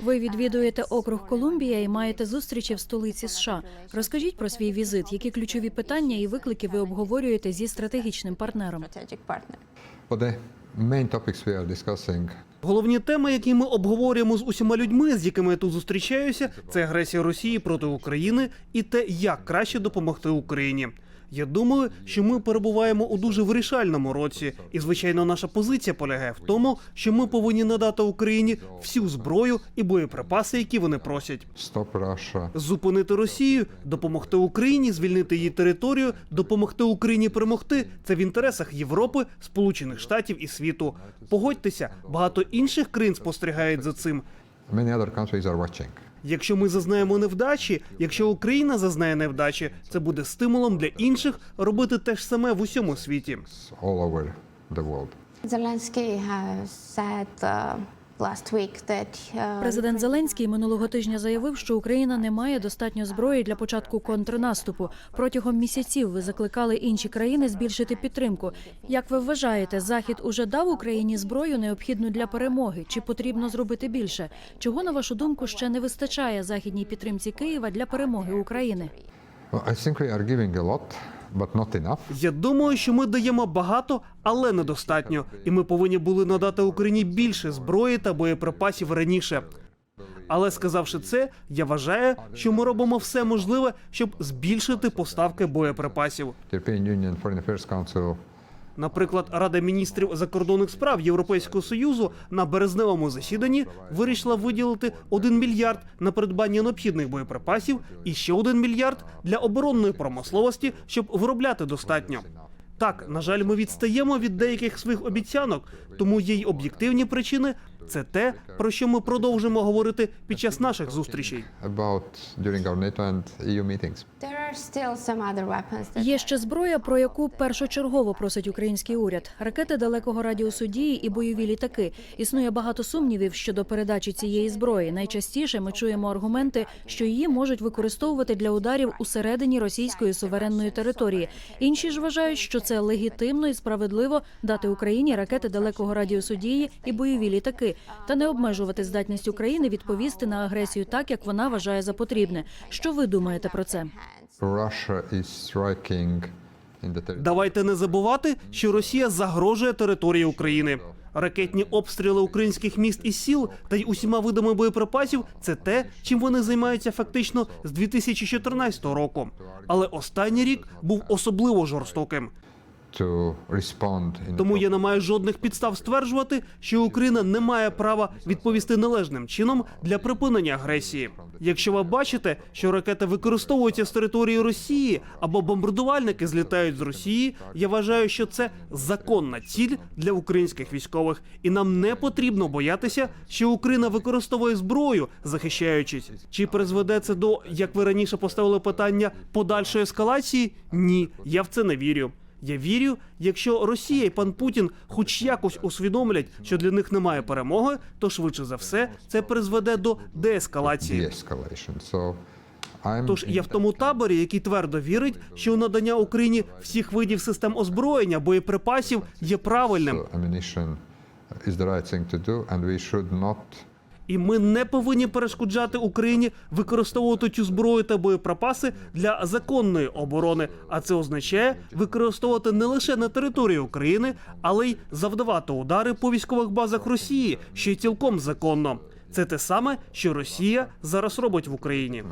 Ви відвідуєте округ Колумбія і маєте зустрічі в столиці США. Розкажіть про свій візит, які ключові питання і виклики ви обговорюєте зі стратегічним партнером. Головні теми, які ми обговорюємо з усіма людьми, з якими я тут зустрічаюся, це агресія Росії проти України і те, як краще допомогти Україні. Я думаю, що ми перебуваємо у дуже вирішальному році, і звичайно, наша позиція полягає в тому, що ми повинні надати Україні всю зброю і боєприпаси, які вони просять. Зупинити Росію, допомогти Україні, звільнити її територію, допомогти Україні перемогти. Це в інтересах Європи, Сполучених Штатів і світу. Погодьтеся, багато інших країн спостерігають за цим. many other countries are watching. Якщо ми зазнаємо невдачі, якщо Україна зазнає невдачі, це буде стимулом для інших робити те ж саме в усьому світі. All over the world. Zelensky said uh, last week that uh, Президент Зеленський минулого тижня заявив, що Україна не має достатньо зброї для початку контрнаступу. Протягом місяців ви закликали інші країни збільшити підтримку. Як ви вважаєте, Захід уже дав Україні зброю необхідну для перемоги? Чи потрібно зробити більше? Чого на вашу думку ще не вистачає західній підтримці Києва для перемоги України? Well, I think we are giving a lot, but not enough. Я думаю, що ми даємо багато, але недостатньо, і ми повинні були надати Україні більше зброї та боєприпасів раніше. Але сказавши це, я вважаю, що ми робимо все можливе, щоб збільшити поставки боєприпасів. European Union Foreign Affairs Council Наприклад, Рада міністрів закордонних справ Європейського союзу на березневому засіданні вирішила виділити 1 мільярд на придбання необхідних боєприпасів і ще 1 мільярд для оборонної промисловості, щоб виробляти достатньо. Так, на жаль, ми відстаємо від деяких своїх обіцянок, тому є й об'єктивні причини. Це те, про що ми продовжимо говорити під час наших зустрічей. that Є ще зброя, про яку першочергово просить український уряд: ракети далекого радіусу дії і бойові літаки. Існує багато сумнівів щодо передачі цієї зброї. Найчастіше ми чуємо аргументи, що її можуть використовувати для ударів усередині російської суверенної території. Інші ж вважають, що це легітимно і справедливо дати Україні ракети далекого радіусу дії і бойові літаки, та не обмежувати здатність України відповісти на агресію так, як вона вважає за потрібне. Що ви думаєте про це? Давайте не забувати, що Росія загрожує території України. Ракетні обстріли українських міст і сіл та й усіма видами боєприпасів це те, чим вони займаються фактично з 2014 року. Але останній рік був особливо жорстоким. Тому я не маю жодних підстав стверджувати, що Україна не має права відповісти належним чином для припинення агресії. Якщо ви бачите, що ракети використовуються з території Росії або бомбардувальники злітають з Росії, я вважаю, що це законна ціль для українських військових, і нам не потрібно боятися, що Україна використовує зброю, захищаючись. Чи призведе це до, як ви раніше поставили питання, подальшої ескалації? Ні, я в це не вірю. Я вірю, якщо Росія і пан Путін хоч якось усвідомлять, що для них немає перемоги, то швидше за все це призведе до деескалації. Тож я в тому таборі, який твердо вірить, що надання Україні всіх видів систем озброєння, боєприпасів є правильним, і ми не повинні перешкоджати Україні використовувати цю зброю та боєприпаси для законної оборони. А це означає використовувати не лише на території України, але й завдавати удари по військових базах Росії, що й цілком законно. Це те саме, що Росія зараз робить в Україні.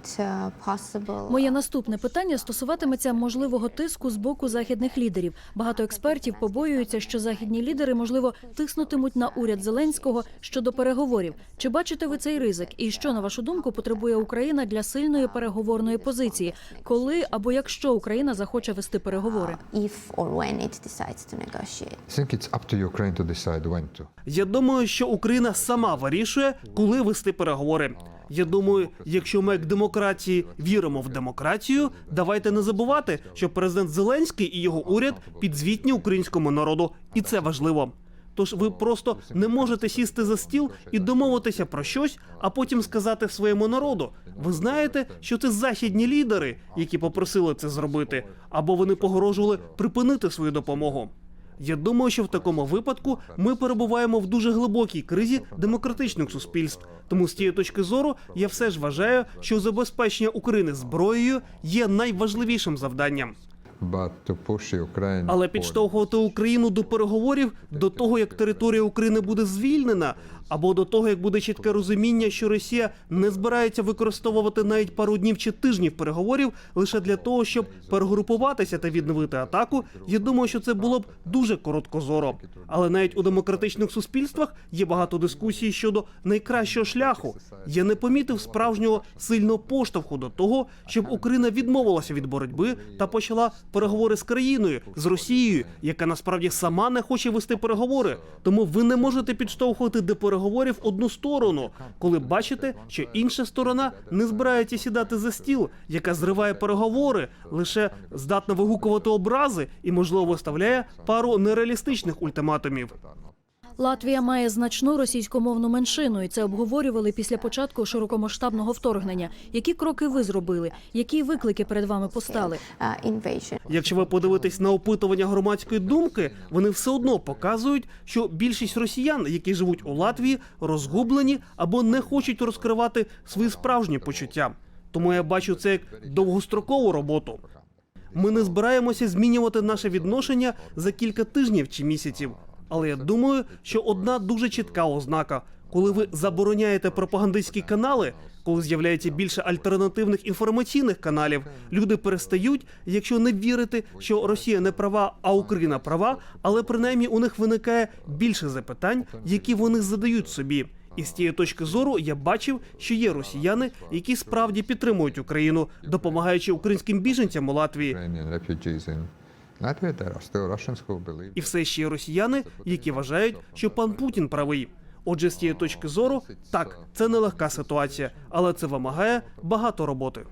Uh, Моє наступне питання стосуватиметься можливого тиску з боку західних лідерів. Багато експертів побоюються, що західні лідери можливо тиснутимуть на уряд Зеленського щодо переговорів. Чи бачите ви цей ризик? І що на вашу думку потребує Україна для сильної переговорної позиції, коли або якщо Україна захоче вести переговори? if or when it decides to negotiate think it's up to Ukraine to decide when to. Я думаю, що Україна сама вирішує, коли вести переговори. Я думаю, якщо ми як демократії віримо в демократію, давайте не забувати, що президент Зеленський і його уряд підзвітні українському народу, і це важливо. Тож ви просто не можете сісти за стіл і домовитися про щось, а потім сказати своєму народу: ви знаєте, що це західні лідери, які попросили це зробити, або вони погрожували припинити свою допомогу. Я думаю, що в такому випадку ми перебуваємо в дуже глибокій кризі демократичних суспільств. Тому з тієї точки зору я все ж вважаю, що забезпечення України зброєю є найважливішим завданням. Але підштовхувати Україну до переговорів до того, як територія України буде звільнена, або до того, як буде чітке розуміння, що Росія не збирається використовувати навіть пару днів чи тижнів переговорів лише для того, щоб перегрупуватися та відновити атаку. Я думаю, що це було б дуже короткозоро. Але навіть у демократичних суспільствах є багато дискусій щодо найкращого шляху. Я не помітив справжнього сильного поштовху до того, щоб Україна відмовилася від боротьби та почала переговори з країною з Росією, яка насправді сама не хоче вести переговори. Тому ви не можете підштовхувати до переговорів одну сторону, коли бачите, що інша сторона не збирається сідати за стіл, яка зриває переговори, лише здатна вигукувати образи і, можливо, виставляє пару нереалістичних ультиматумів. Латвія має значну російськомовну меншину, і це обговорювали після початку широкомасштабного вторгнення. Які кроки ви зробили? Які виклики перед вами постали? Якщо ви подивитесь на опитування громадської думки, вони все одно показують, що більшість росіян, які живуть у Латвії, розгублені або не хочуть розкривати свої справжні почуття. Тому я бачу це як довгострокову роботу. Ми не збираємося змінювати наше відношення за кілька тижнів чи місяців. Але я думаю, що одна дуже чітка ознака, коли ви забороняєте пропагандистські канали, коли з'являється більше альтернативних інформаційних каналів, люди перестають, якщо не вірити, що Росія не права, а Україна права, але принаймні у них виникає більше запитань, які вони задають собі. І з тієї точки зору я бачив, що є росіяни, які справді підтримують Україну, допомагаючи українським біженцям у Латвії. І все ще росіяни, які вважають, що пан Путін правий. Отже, з тієї точки зору, так, це нелегка ситуація, але це вимагає багато роботи.